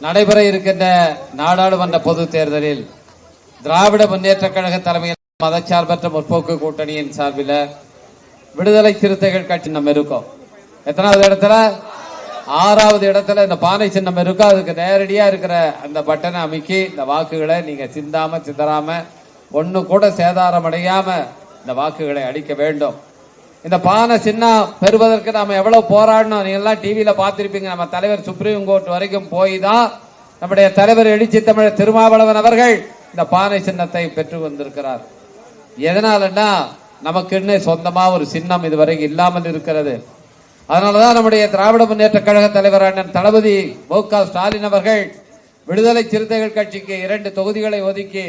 நடைபெற இருக்கின்ற நாடாளுமன்ற பொது தேர்தலில் திராவிட முன்னேற்றக் கழக தலைமையில் மதச்சார்பற்ற முற்போக்கு கூட்டணியின் சார்பில் விடுதலை சிறுத்தைகள் கட்சி நம்ம இருக்கோம். எத்தனாவது இடத்துல? ஆறாவது இடத்துல இந்த பானை சின்னம் இருக்கோ? அதுக்கு நேரடியா இருக்கிற அந்த பட்டனை அமைக்கி இந்த வாக்குகளை நீங்க சிந்தாம சிதறாம ஒன்று கூட சேதாரம் அடையாம இந்த வாக்குகளை அளிக்க வேண்டும். இந்த பானை சின்னம் பெறுவதற்கு நாம எவ்வளவு போராடணும் நீங்க எல்லாம் டிவியில பார்த்திருப்பீங்க. நம்ம தலைவர் சுப்ரீம் கோர்ட் வரைக்கும் போய் தான் நம்முடைய தலைவர் எழுச்சி தமிழர் திருமாவளவன் அவர்கள் இந்த பானை சின்னத்தை பெற்று வந்திருக்கிறார். எதனாலன்னா நமக்குன்னு சொந்தமா ஒரு சின்னம் இதுவரைக்கும் இல்லாமல் இருக்கிறது. அதனாலதான் நம்முடைய திராவிட முன்னேற்ற கழக தலைவர் அண்ணன் தளபதி மு க ஸ்டாலின் அவர்கள் விடுதலை சிறுத்தைகள் கட்சிக்கு இரண்டு தொகுதிகளை ஒதுக்கி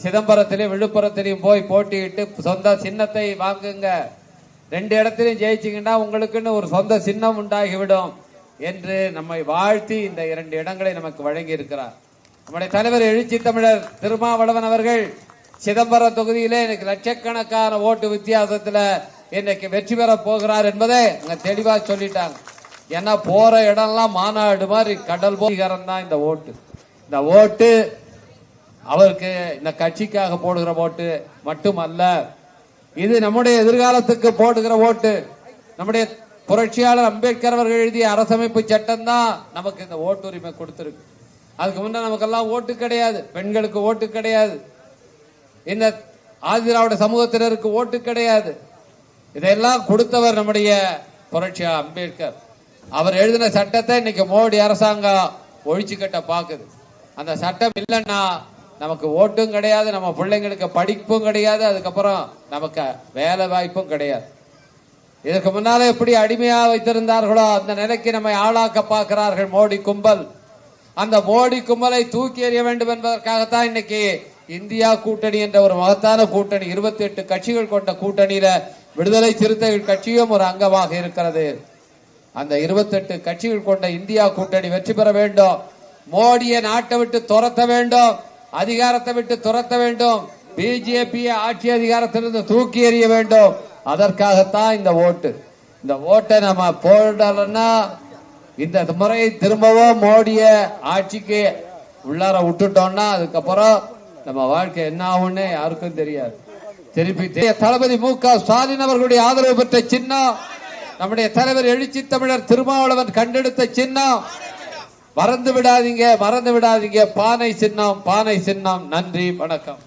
சிதம்பரத்திலையும் விழுப்புரத்திலையும் போய் போட்டியிட்டு சொந்த சின்னத்தை வாங்குங்க. ரெண்டு இடத்திலையும் ஜெயிச்சிங்கன்னா உங்களுக்குன்னு ஒரு சொந்த சின்னம் உண்டாகிவிடும் என்று நம்மை வாழ்த்தி இந்த இரண்டு இடங்களை நமக்கு வழங்கி இருக்கிறார் நம்முடைய தலைவர் எழுச்சி தமிழர் திருமாவளவன் அவர்கள் சிதம்பரம் தொகுதியிலே எனக்கு லட்சக்கணக்கான ஓட்டு வித்தியாசத்துல இன்னைக்கு வெற்றி பெற போகிறார் என்பதை அங்க தெளிவா சொல்லிட்டாங்க. ஏன்னா போற இடம்லாம் மாநாடு மாதிரி கடல் போகிறன் தான் இந்த ஓட்டு. இந்த ஓட்டு அவருக்கு இந்த கட்சிக்காக போடுகிற ஓட்டு மட்டுமல்ல இது நம்முடைய எதிர்காலத்துக்கு போடுகிற ஓட்டு. நம்முடைய புரட்சியாளர் அம்பேத்கர் அவர்கள் எழுதிய அரசமைப்பு சட்டம் தான் நமக்கு இந்த ஓட்டுரிமை கொடுத்திருக்கு. அதுக்கு முன்ன நமக்கெல்லாம் ஓட்டு கிடையாது. பெண்களுக்கு ஓட்டு கிடையாது. இந்த ஆதிராவிட சமூகத்தினருக்கு ஓட்டு கிடையாது. இதையெல்லாம் கொடுத்தவர் நம்முடைய புரட்சியாளர் அம்பேத்கர். அவர் எழுதின சட்டத்தை இன்னைக்கு மோடி அரசாங்கம் ஒழிச்சு கட்ட பாக்குது அந்த சட்டம் இல்லைன்னா நமக்கு ஓட்டும் கிடையாது நம்ம பிள்ளைங்களுக்கு படிப்பும் கிடையாது அதுக்கப்புறம் நமக்கு வேலை வாய்ப்பும் கிடையாது. இதற்கு முன்னால எப்படி அடிமையா வைத்திருந்தார்களோ அந்த நிலைக்கு நம்மை ஆளாக்க பார்க்கிறார்கள் மோடி கும்பல். அந்த மோடி கும்பலை தூக்கி எறிய வேண்டும் என்பதற்காகத்தான் இன்னைக்கு இந்தியா கூட்டணி என்ற ஒரு மகத்தான கூட்டணி இருபத்தி எட்டு கட்சிகள் கொண்ட கூட்டணியில விடுதலை சிறுத்தைகள் கட்சியும் ஒரு அங்கமாக இருக்கிறது. அந்த 28 கட்சிகள் கொண்ட இந்தியா கூட்டணி வெற்றி பெற வேண்டும். மோடியை நாட்டை விட்டு துரத்த வேண்டும். அதிகாரத்தை விட்டு துரத்த வேண்டும். பிஜேபி ஆட்சி அதிகாரத்திலிருந்து தூக்கி எறிய வேண்டும். அதற்காகத்தான் இந்த ஓட்டு. இந்த ஓட்டை நம்ம போடலன்னா இந்த முறை திரும்பவும் மோடிய ஆட்சிக்கு உள்ளார விட்டுட்டோம்னா அதுக்கப்புறம் நம்ம வாழ்க்கை என்ன ஆகும்னு யாருக்கும் தெரியாது. திருப்பி தளபதி மு க ஸ்டாலின் அவர்களுடைய ஆதரவு பெற்ற சின்னம் நம்முடைய தலைவர் எழுச்சி தமிழர் திருமாவளவன் கண்டெடுத்த சின்னம் மறந்து விடாதீங்க மறந்து விடாதீங்க. பானை சின்னம் பானை சின்னம். நன்றி வணக்கம்.